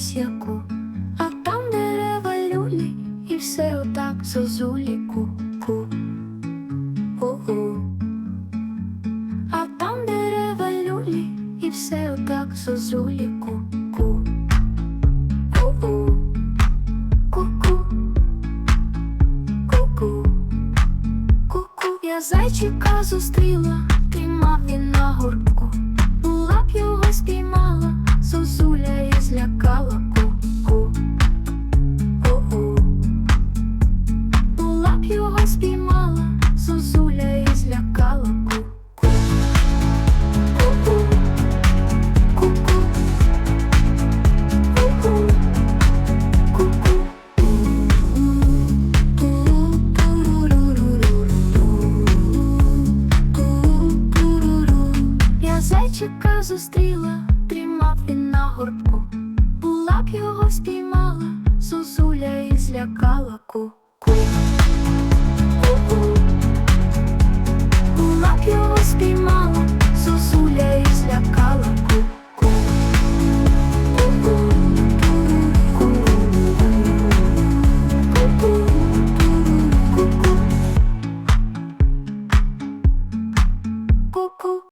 яку, а там дерева люлі, і все отак зозулі ку-ку. А там дерева люлі, і все отак зозулі ку-ку. Ку-ку. Ку-ку. Ку-ку. Я зайчика зустріла, тримав він на горбку. хлопчика зустріла, Дрімав він на горбку, була б його спіймала, Зозуля і злякала ку. ку Була б його спіймала, Зозуля і злякала ку. ку Ку-ку